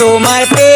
তোমার প্রেম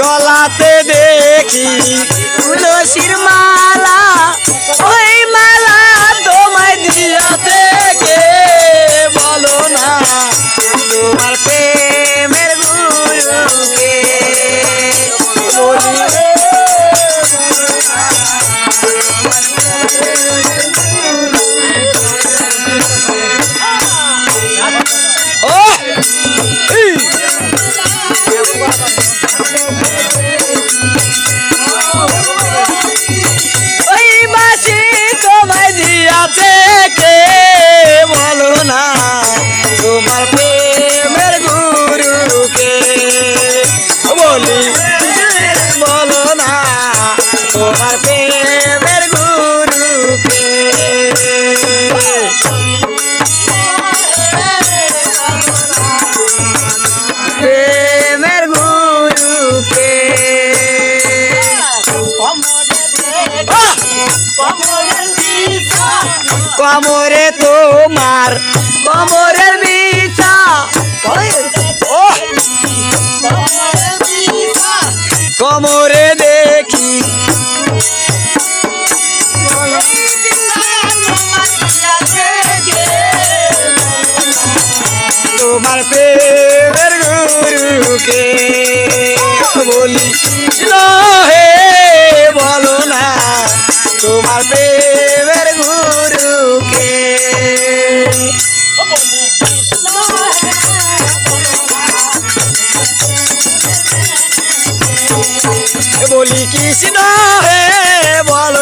গলাতে দেখি তুলসীর মালা কমরে তোমার কমরের বিছা ও কমরে দেখি। তোমার প্রেমের গুরুকে বলি হে তোমার প্রেমের গুরুকে। বলি কৃষ্ণ হে বলো